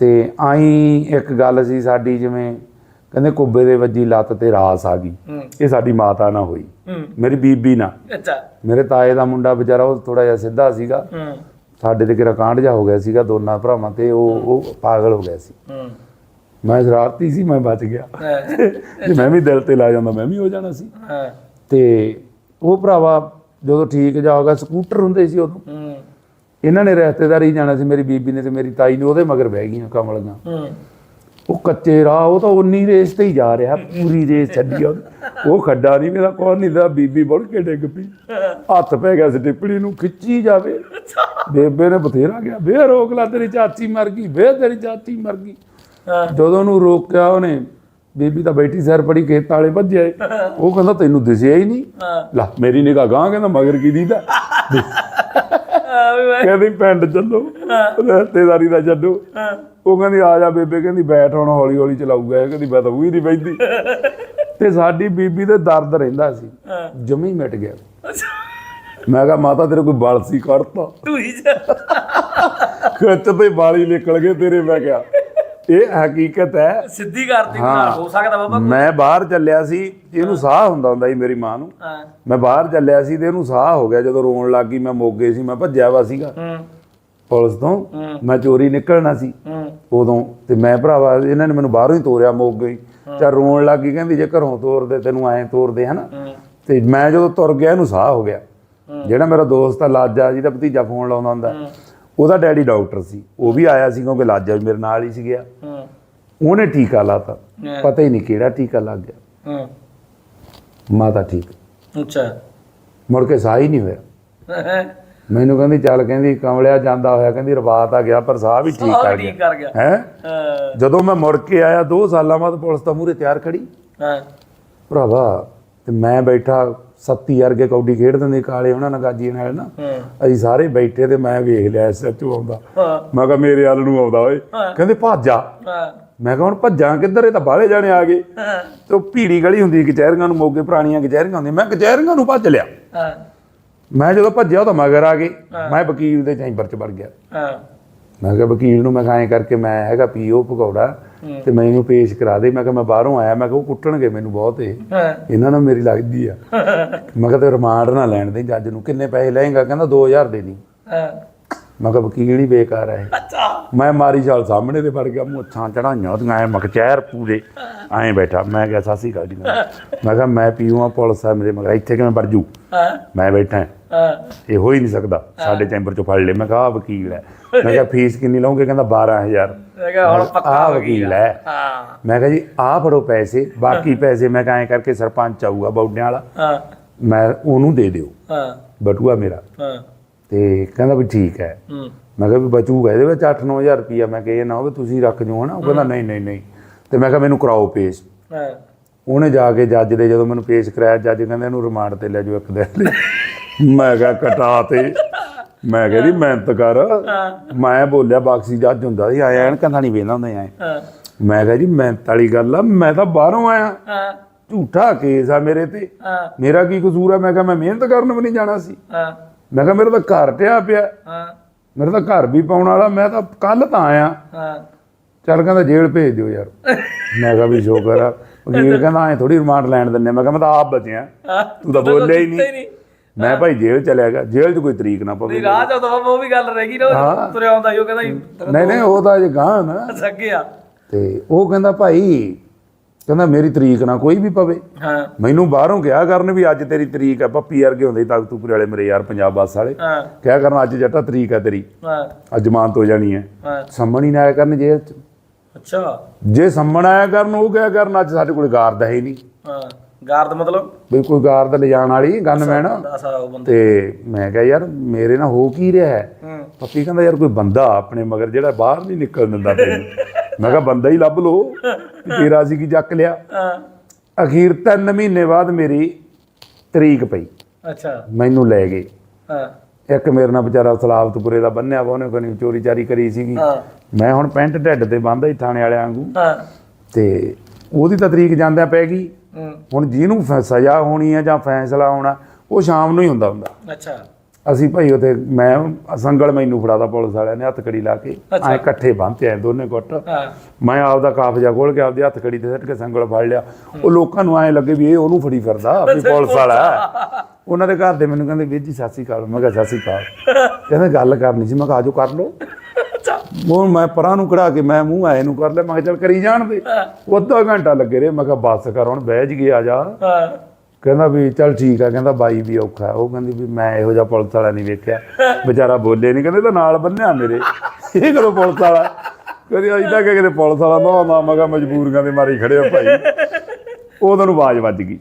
ਤੇ ਆਈ ਇੱਕ ਗੱਲ ਸੀ ਸਾਡੀ ਜਿਵੇਂ ਕਹਿੰਦੇ ਕੁੱਬੇ ਦੇ ਵੱਜੀ ਲੱਤ ਤੇ ਰਾਸ ਆ ਗਈ। ਇਹ ਸਾਡੀ ਮਾਤਾ ਨਾ ਹੋਈ। ਮੇਰੀ ਬੀਬੀ ਨਾ ਅੱਛਾ। ਮੇਰੇ ਤਾਏ ਦਾ ਮੁੰਡਾ ਵਿਚਾਰਾ ਉਹ ਥੋੜਾ ਜਿਹਾ ਸਿੱਧਾ ਸੀਗਾ। ਸਾਡੇ ਤੇ ਕਿਰਾ ਕਾਂਡ ਜਾ ਹੋ ਗਿਆ ਸੀਗਾ ਦੋਨਾਂ ਭਰਾਵਾਂ ਤੇ ਉਹ ਉਹ ਪਾਗਲ ਹੋ ਗਿਆ ਸੀ। ਮੈਂ ਸ਼ਰਾਰਤੀ ਸੀ ਮੈਂ ਬਚ ਗਿਆ। ਜੇ ਮੈਂ ਵੀ ਦਿਲ ਤੇ ਲਾ ਜਾਂਦਾ ਮੈਂ ਵੀ ਹੋ ਜਾਣਾ ਸੀ। ਤੇ ਉਹ ਭਰਾਵਾ ਜਦੋਂ ਠੀਕ ਜਾ ਹੋ ਗਿਆ ਸਕੂਟਰ ਹੁੰਦੇ ਸੀ ਉਦੋਂ। ਇਹਨਾਂ ਨੇ ਰਿਸ਼ਤੇਦਾਰੀ ਜਾਣਾ ਸੀ ਮੇਰੀ ਬੀਬੀ ਨੇ ਤੇ ਮੇਰੀ ਤਾਈ ਨੇ ਉਹਦੇ ਮਗਰ ਬਹਿ ਗਈਆਂ ਕਮਲੀਆਂ। ਹੂੰ। ਉਹ ਕੱਚੇ ਰਾਹ ਉਹ ਤਾਂ ਉਨੀ ਰੇਸ ਤੇ ਹੀ ਜਾ ਰਿਹਾ ਪੂਰੀ ਰੇਸ ਛੱਡੀ। ਉਹ ਖੱਡਾ ਨਹੀਂ ਮੇਰਾ ਕੌਣ ਨਹੀਂ ਦਾ ਬੀਬੀ ਬੜ ਕੇ ਡਿੱਗ ਪਈ। ਹੱਥ ਪੈ ਗਿਆ ਸੀ ਟਿੱਪਣੀ ਨੂੰ ਖਿੱਚੀ ਜਾਵੇ। ਬੇਬੇ ਨੇ ਬਥੇਰਾ ਗਿਆ ਵੇ ਰੋਕ ਲਾ ਤੇਰੀ ਚਾਚੀ ਮਰ ਗਈ ਵੇ ਤੇਰੀ ਚਾਚੀ ਮਰ ਗਈ। ਜਦੋਂ ਉਹਨੂੰ ਰੋਕਿਆ ਉਹਨੇ ਬੀਬੀ ਤਾਂ ਬੈਠੀ ਸਿਰ ਪੜੀ ਖੇਤ ਵਾਲੇ ਭੱਜਿਆ ਏ। ਉਹ ਕਹਿੰਦਾ ਤੈਨੂੰ ਦਿਸਿਆ ਹੀ ਨਹੀਂ। ਲਾ ਮੇਰੀ ਨਿਗਾਹ ਗਾਂ ਕਹਿੰਦਾ ਮਗਰ ਕੀ ਦੀਦਾ? ਵੀ ਮੈਂ। ਕਹਿੰਦੀ ਪਿੰਡ ਚੱਲੋ ਰਿਸ਼ਤੇਦਾਰੀ ਦਾ ਛੱਡੋ। ਉਹ ਕਹਿੰਦੀ ਆ ਜਾ ਬੇਬੇ ਕਹਿੰਦੀ ਬੈਠ ਹੁਣ ਹੌਲੀ ਹੌਲੀ ਚਲਾਊਗਾ ਇਹ ਕਹਿੰਦੀ ਮੈਂ ਤਾਂ ਉਹੀ ਨਹੀਂ ਬੈਠੀ ਤੇ ਸਾਡੀ ਬੀਬੀ ਦੇ ਦਰਦ ਰਹਿੰਦਾ ਸੀ। ਜਮੀ ਮਿਟ ਗਿਆ। ਮੈਂ ਕਿਹਾ ਮਾਤਾ ਤੇਰੇ ਕੋਈ ਬਲ ਸੀ ਕੱਢਤਾ? ਤੂੰ ਹੀ ਜਾ। ਖਿੱਚ ਤੇ ਵਾਲੀ ਨਿਕਲ ਗਏ ਤੇਰੇ ਮੈਂ ਕਿਹਾ। ਇਹ ਹਕੀਕਤ ਹੈ। ਸਿੱਧੀ ਕਰਤੀ ਬਣਾ ਹੋ। ਸਕਦਾ ਬਾਬਾ ਮੈਂ ਬਾਹਰ ਚੱਲਿਆ ਸੀ ਇਹਨੂੰ ਸਾਹ ਹੁੰਦਾ ਹੁੰਦਾ ਸੀ ਮੇਰੀ ਮਾਂ ਨੂੰ। ਮੈਂ ਬਾਹਰ ਚੱਲਿਆ ਸੀ ਤੇ ਇਹਨੂੰ ਸਾਹ ਹੋ ਗਿਆ ਜਦੋਂ ਰੋਣ ਲੱਗ ਗਈ ਮੈਂ ਮੋਗੇ ਸੀ ਮੈਂ ਭੱਜਿਆ ਵਾ ਸੀਗਾ। ਪੁਲਿਸ ਤੋਂ ਮੈਂ ਚੋਰੀ ਨਿਕਲਣਾ ਸੀ। ਉਦੋਂ ਤੇ ਮੈਂ ਭਰਾਵਾ ਇਹਨਾਂ ਨੇ ਮੈਨੂੰ ਬਾਹਰੋਂ ਹੀ ਤੋਰਿਆ ਮੁੱਕ ਗਈ ਚਾ ਰੋਣ ਲੱਗ ਗਈ ਕਹਿੰਦੀ ਜੇ ਘਰੋਂ ਤੋਰਦੇ ਤੈਨੂੰ ਐਂ ਤੋਰਦੇ ਹਨਾ? ਤੇ ਮੈਂ ਜਦੋਂ ਤੁਰ ਗਿਆ ਇਹਨੂੰ ਸਾਹ ਹੋ ਗਿਆ। ਜਿਹੜਾ ਮੇਰਾ ਦੋਸਤ ਆ ਲਾਜਾ ਜਿਹਦਾ ਭਤੀਜਾ ਫੋਨ ਲਾਉਂਦਾ ਹੁੰਦਾ। ਉਹਦਾ ਡੈਡੀ ਡਾਕਟਰ ਸੀ ਉਹ ਵੀ ਆਇਆ ਸੀ ਕਿਉਂਕਿ ਲਾਜਾ ਵੀ ਮੇਰੇ ਨਾਲ ਹੀ ਸੀ ਗਿਆ। ਹੂੰ। ਉਹਨੇ ਟੀਕਾ ਲਾਤਾ। ਪਤਾ ਹੀ ਨਹੀਂ ਕਿਹੜਾ ਟੀਕਾ ਲੱਗ ਗਿਆ। ਹੂੰ। ਮਾਤਾ ਠੀਕ। ਅੱਛਾ। ਮੁੜ ਕੇ ਸਾਹ ਹੀ ਨਹੀਂ ਹੋਇਆ। ਮੈਨੂੰ ਕਹਿੰਦੀ ਚੱਲ ਕਹਿੰਦੀ ਕਮਲਿਆ ਜਾਂਦਾ ਹੋਇਆ ਕਹਿੰਦੀ ਰਵਾਤ ਆ ਗਿਆ ਪਰ ਸਾਹ ਵੀ ਠੀਕ ਕਰ ਗਿਆ। ਕਰ ਗਿਆ। ਹਾਂ? ਜਦੋਂ ਮੈਂ ਮੁੜ ਕੇ ਆਇਆ 2 ਸਾਲਾਂ ਬਾਅਦ ਪੁਲਿਸ ਤਾਂ ਮੂਰੇ ਤਿਆਰ ਖੜੀ। ਹਾਂ। ਭਰਾਵਾ ਤੇ ਮੈਂ ਬੈਠਾ ਸੱਤੀ ਵਰਗੇ ਕੌਡੀ ਖੇਡਦੇ ਨੇ ਕਾਲੇ ਉਹਨਾਂ ਨਾਲ ਗਾਜੀ ਨਾਲ ਨਾ। ਅਸੀਂ ਸਾਰੇ ਬੈਠੇ ਤੇ ਮੈਂ ਵੇਖ ਲਿਆ ਐਸਐਚਓ ਆਉਂਦਾ। ਮੈਂ ਕਿਹਾ ਮੇਰੇ ਵੱਲ ਨੂੰ ਆਉਂਦਾ ਓਏ। ਕਹਿੰਦੇ ਭੱਜ ਮੈਂ ਕਿਹਾ ਹੁਣ ਭੱਜਾਂ ਕਿੱਧਰ? ਇਹ ਤਾਂ ਬਾਹਲੇ ਜਾਣੇ ਆ ਗਏ। ਤੇ ਉਹ ਭੀੜੀ ਗਲੀ ਹੁੰਦੀ ਕਚਹਿਰੀਆਂ ਨੂੰ ਮੋਗੇ ਪੁਰਾਣੀਆਂ ਕਚਹਿਰੀਆਂ ਹੁੰਦੀਆਂ। ਮੈਂ ਕਚਹਿਰੀਆਂ ਨੂੰ ਭੱਜ ਲਿਆ। ਮੈਂ ਜਦੋਂ ਭੱਜਿਆ ਉਹ ਤਾਂ ਮਗਰ ਆ ਗਏ। ਮੈਂ ਵਕੀਲ ਦੇ ਚੈਂਬਰ ਚ ਵੜ ਗਿਆ। ਮੈਂ ਕਿਹਾ ਵਕੀਲ ਨੂੰ ਮੈਂ ਕਿਹਾ ਐਂ ਕਰਕੇ ਮੈਂ ਹੈਗਾ ਪੀਓ ਭਗੌੜਾ ਤੇ ਮੈਨੂੰ ਪੇਸ਼ ਕਰਾ ਦੇ। ਮੈਂ ਕਿਹਾ ਮੈਂ ਬਾਹਰੋਂ ਆਇਆ ਮੈਂ ਕਿਹਾ ਉਹ ਕੁੱਟਣਗੇ ਮੈਨੂੰ ਬਹੁਤ ਇਹ। ਇਹਨਾਂ ਨਾਲ ਮੇਰੀ ਲੱਗਦੀ ਆ। ਮੈਂ ਕਿਹਾ ਤੇ ਰਿਮਾਂਡ ਨਾ ਲੈਣ ਦੇ ਜੱਜ ਨੂੰ ਕਿੰਨੇ ਪੈਸੇ ਲਏਗਾ? ਕਹਿੰਦਾ 2000 ਦੇ ਦੀ। ਹਾਂ। ਮੈਂ ਕਿਹਾ ਵਕੀਲ ਹੀ ਬੇਕਾਰ ਹੈ ਅੱਛਾ। ਮੈਂ ਮਾਰੀ ਚਾਲ ਸਾਹਮਣੇ ਤੇ ਵੜ ਗਿਆ ਮੁੱਛਾਂ ਚੜਾਈਆਂ ਉਹਦੀਆਂ ਐ ਮਕਚਹਿਰ ਪੂਰੇ। ਐਂ ਬੈਠਾ। ਮੈਂ ਕਿਹਾ ਸਾਸੀ ਗੱਲ ਦੀ ਮੈਂ ਕਿਹਾ ਮੈਂ ਪੀਊਆ ਪੁਲਿਸ ਆ ਮੇਰੇ ਮਗਰ। ਇੱਥੇ ਕਿਵੇਂ ਵੜ ਜੂ? ਮੈਂ ਬੈਠਾ। ਇਹ ਹੋ ਹੀ ਨਹੀਂ ਸਕਦਾ। ਸਾਡੇ ਚੈਂਬਰ ਚੋਂ ਫੜ ਲੈ ਮੈਂ ਕਿਹਾ ਆਹ ਵਕੀਲ ਹੈ। ਮੈਂ ਕਿਹਾ ਫੀਸ ਕਿੰਨੀ ਲਓਗੇ? ਕਹਿੰਦਾ 12000 ਮੈਂ ਕਿਹਾ ਹੁਣ ਪੱਕਾ। ਵਕੀਲ ਹੈ। ਹਾਂ। ਮੈਂ ਕਿਹਾ ਜੀ ਆਹ ਫੜੋ ਪੈਸੇ। ਬਾਕੀ ਪੈਸੇ ਮੈਂ ਕਿਹਾ ਕਰਕੇ ਸਰਪੰਚ ਆਊਗਾ ਬੌਡਿਆਂ ਵਾਲਾ। ਹਾਂ। ਮੈਂ ਉਹਨੂੰ ਦੇ ਦਿਓ। ਹਾਂ। ਬਟੂਆ ਮੇਰਾ। ਹਾਂ। ਤੇ ਕਹਿੰਦਾ ਵੀ ਠੀਕ ਹੈ। ਮੈਂ ਕਿਹਾ ਵੀ ਬਚੂਗਾ। ਇਹਦੇ ਵਿੱਚ 8-9000 ਰੁਪਈਆ। ਮੈਂ ਕਿਹਾ ਇਹ ਨਾ ਹੋਵੇ ਤੁਸੀਂ ਰੱਖ ਜੋ ਹਨਾ। ਉਹ ਕਹਿੰਦਾ ਨਹੀਂ ਨਹੀਂ ਨਹੀਂ। ਤੇ ਮੈਂ ਕਿਹਾ ਮੈਨੂੰ ਕਰਾਓ ਪੇਸ਼। ਹਾਂ। ਉਹਨੇ ਜਾ ਕੇ ਜੱਜ ਦੇ ਜਦੋਂ ਮੈਨੂੰ ਪੇਸ਼ ਕਰਾਇਆ ਜੱਜ ਕਹਿੰਦਾ ਇਹਨੂੰ ਰਿਮਾਂਡ ਤੇ ਲੈ ਜਾਓ ਇੱਕ ਦਿਨ ਲਈ। ਮੈਂ ਕਿਹਾ ਕਟਾ ਤੇ। ਮੈਂ ਕਿਹਾ ਜੀ ਮਿਹਨਤ ਕਰ। ਮੈਂ ਬੋਲਿਆ ਬਾਕਸੀ ਜੱਜ ਹੁੰਦਾ ਸੀ ਆਇਆ ਐਨ ਕੰਦਾ ਨਹੀਂ ਵੇਂਦਾ ਹੁੰਦਾ ਐ ਮੈਂ ਕਿਹਾ ਜੀ ਮਿਹਨਤ ਵਾਲੀ ਗੱਲ ਆ ਮੈਂ ਤਾਂ ਬਾਹਰੋਂ ਆਇਆ। ਝੂਠਾ ਕੇਸ ਆ ਮੇਰੇ ਤੇ। ਮੇਰਾ ਕੀ ਕਸੂਰ ਆ? ਮੈਂ ਕਿਹਾ ਮੈਂ ਮਿਹਨਤ ਕਰਨ ਵੀ ਨਹੀਂ ਜਾਣਾ ਸੀ। ਮੈਂ ਕਿਹਾ ਮੇਰਾ ਤਾਂ ਘਰ ਟਿਆ ਪਿਆ। ਮੇਰਾ ਤਾਂ ਘਰ ਵੀ ਪਾਉਣ ਵਾਲਾ ਮੈਂ ਤਾਂ ਕੱਲ ਤਾਂ ਆਇਆ। ਚੱਲ ਕਹਿੰਦਾ ਜੇਲ੍ਹ ਭੇਜ ਦਿਓ ਯਾਰ। ਮੈਂ ਕਿਹਾ ਵੀ ਸ਼ੁਕਰ ਆ। ਵਕੀਲ ਕਹਿੰਦਾ ਐ ਥੋੜੀ ਰਿਮਾਂਡ ਲੈਣ ਦਿੰਨੇ ਮੈਂ ਕਿਹਾ ਮੈਂ ਤਾਂ ਆਪ ਬਚਿਆ। ਤੂੰ ਤਾਂ ਬੋਲਿਆ ਹੀ ਨਹੀਂ ਮੈਂ ਭਾਈ ਜੇਲ੍ਹ ਚਲਿਆ ਗਿਆ। ਜੇਲ੍ਹ 'ਚ ਕੋਈ ਤਰੀਕ ਨਾ ਪਵੇ। ਨਹੀਂ ਰਾਹ ਚ ਤਾਂ ਉਹ ਵੀ ਗੱਲ ਰਹਿ ਗਈ ਨਾ ਤੁਰਿਆ ਆਉਂਦਾ ਸੀ, ਉਹ ਕਹਿੰਦਾ ਨਹੀਂ ਨਹੀਂ ਉਹ ਤਾਂ ਅਜੇ ਗਾਂ ਨਾ। ਅੱਗੇ ਆ। ਤੇ ਉਹ ਕਹਿੰਦਾ ਭਾਈ ਕਹਿੰਦਾ ਮੇਰੀ ਤਰੀਕ ਨਾ ਕੋਈ ਵੀ ਪਵੇ। ਹਾਂ। ਮੈਨੂੰ ਬਾਹਰੋਂ ਕਿਹਾ ਕਰਨ ਵੀ ਅੱਜ ਤੇਰੀ ਤਰੀਕ ਆ ਪੱਪੀ ਵਰਗੇ ਹੁੰਦੇ ਤਖਤੂਪੁਰੇ ਵਾਲੇ ਮੇਰੇ ਯਾਰ ਪੰਜਾਬ ਬੱਸ ਵਾਲੇ। ਹਾਂ। ਕਿਹਾ ਕਰਨ ਅੱਜ ਜੱਟਾ ਤਰੀਕ ਆ ਤੇਰੀ। ਹਾਂ। ਅੱਜ ਜ਼ਮਾਨਤ ਹੋ ਜਾਣੀ ਹੈ। ਹਾਂ। ਸੰਮਣ ਹੀ ਨਾ ਆਇਆ ਕਰਨ ਜੇਲ੍ਹ 'ਚ। ਅੱਛਾ। ਜੇ ਸੰਮਣ ਆਇਆ ਕਰਨ ਉਹ ਕਿਹਾ ਕਰਨ ਅੱਜ ਸਾਡੇ ਕੋਲ ਗਾਰਦ ਹੈ ਹੀ ਨਹੀਂ। ਹਾਂ। ਗਾਰਦ ਮਤਲਬ? ਵੀ ਕੋਈ ਗਾਰਦ ਲਿਜਾਣ ਵਾਲੀ ਗਨਮੈਨ ਬੰਦੇ। ਤੇ ਮੈਂ ਕਿਹਾ ਯਾਰ ਮੇਰੇ ਨਾਲ ਹੋ ਕੀ ਰਿਹਾ ਹੈ? ਪੱਪੀ ਕਹਿੰਦਾ ਯਾਰ ਕੋਈ ਬੰਦਾ ਆਪਣੇ ਮਗਰ ਜਿਹੜਾ ਬਾਹਰ ਨਹੀਂ ਨਿਕਲ ਦਿੰਦਾ ਤੈਨੂੰ। ਮੈਂ ਕਿਹਾ ਬੰਦਾ ਹੀ ਲੱਭ ਲੋ ਤੇਰਾ ਸੀ ਕੀ ਚੱਕ ਲਿਆ? ਹਾਂ। ਅਖੀਰ 3 ਮਹੀਨੇ ਬਾਅਦ ਮੇਰੀ ਤਰੀਕ ਪਈ। ਅੱਛਾ। ਮੈਨੂੰ ਲੈ ਗਏ। ਹਾਂ। ਇੱਕ ਮੇਰੇ ਨਾਲ ਵਿਚਾਰਾ ਸਲਾਬਤਪੁਰੇ ਦਾ ਬੰਨਿਆ ਵਾ ਉਹਨੇ ਕੋਈ ਚੋਰੀ ਚਾਰੀ ਕਰੀ ਸੀਗੀ। ਮੈਂ ਹੁਣ ਪੈਂਟ ਢਿੱਡ ਤੇ ਬੰਨਦਾ ਹੀ ਥਾਣੇ ਵਾਲਿਆਂ ਵਾਂਗੂ। ਹਾਂ। ਤੇ ਉਹਦੀ ਤਾਂ ਤਰੀਕ ਜਾਂਦਿਆਂ ਪੈ ਗਈ। ਹੁਣ ਜਿਹਨੂੰ ਫ- ਸਜ਼ਾ ਹੋਣੀ ਹੈ ਜਾਂ ਫੈਸਲਾ ਹੋਣਾ ਉਹ ਸ਼ਾਮ ਨੂੰ ਹੀ ਹੁੰਦਾ ਹੁੰਦਾ। ਅੱਛਾ। ਅਸੀਂ ਭਾਈ ਉਥੇ ਮੈਂ ਸੰਗਲ ਮੈਨੂੰ ਫੜਾਦਾ ਪੁਲਿਸ ਵਾਲਿਆਂ ਨੇ ਹੱਥ ਕੜੀ ਲਾ ਕੇ ਐ ਇਕੱਠੇ ਬੰਨਤੇ ਐ ਦੋਨੇ ਗੁੱਟ ਹਾਂ। ਮੈਂ ਆਪਦਾ ਕਾਫਜਾ ਖੋਲ ਕੇ ਆਪਦੇ ਹੱਥ ਕੜੀ ਤੇ ਸੱਟ ਕੇ ਸੰਗਲ ਫੜ ਲਿਆ। ਉਹ ਲੋਕਾਂ ਨੂੰ ਐ ਲੱਗੇ ਵੀ ਇਹ ਉਹਨੂੰ ਫੜੀ ਫਿਰਦਾ ਵੀ ਪੁਲਿਸ ਵਾਲਾ। ਹੈ। ਉਹਨਾਂ ਦੇ ਘਰ ਦੇ ਮੈਨੂੰ ਕਹਿੰਦੇ ਵੀਰ ਜੀ ਸਤਿ ਸ਼੍ਰੀ ਅਕਾਲ। ਮੈਂ ਕਿਹਾ ਸਤਿ ਸ਼੍ਰੀ ਅਕਾਲ। ਕਹਿੰਦੇ ਗੱਲ ਕਰਨੀ ਸੀ। ਮੈਂ ਕਿਹਾ ਆਜੋ ਕਰ ਲਓ। ਅੱਛਾ ਉਹ ਮੈਂ ਪਰਾਂ ਨੂੰ ਕਢਾ ਕੇ ਮੈਂ ਮੂੰਹ ਆਏ ਨੂੰ ਕਰ ਲਿਆ ਮੈਂ ਕਿਹਾ ਚੱਲ ਕਰੀ ਜਾਣ ਦੇ। ਉਹ ਅੱਧਾ ਘੰਟਾ ਲੱਗੇ ਰਹੇ ਮੈਂ ਕਿਹਾ ਬੱਸ ਕਰ ਹੁਣ ਬਹਿ ਜੀ ਆ ਜਾ। ਕਹਿੰਦਾ ਵੀ ਚੱਲ ਠੀਕ ਆ ਕਹਿੰਦਾ ਬਾਈ ਵੀ ਔਖਾ। ਉਹ ਕਹਿੰਦੀ ਵੀ ਮੈਂ ਇਹੋ ਜਿਹਾ ਪੁਲਿਸ ਵਾਲਾ ਨਹੀਂ ਵੇਖਿਆ। ਵਿਚਾਰਾ ਬੋਲੇ ਨਹੀਂ ਕਹਿੰਦੇ ਤਾਂ ਨਾਲ ਬੰਨਿਆ ਮੇਰੇ। ਇਹ ਕਦੋਂ ਪੁਲਿਸ ਵਾਲਾ? ਕਦੇ ਅਜੇ ਤੱਕ ਕਿਤੇ ਪੁਲਿਸ ਵਾਲਾ ਨਾ ਨਾ ਮੈਂ ਕਿਹਾ ਮਜਬੂਰੀਆਂ ਦੇ ਮਾਰੀ ਖੜੇ ਹੋ ਭਾਈ। ਉਦੋਂ ਨੂੰ ਆਵਾਜ਼ ਵੱਜ ਗਈ।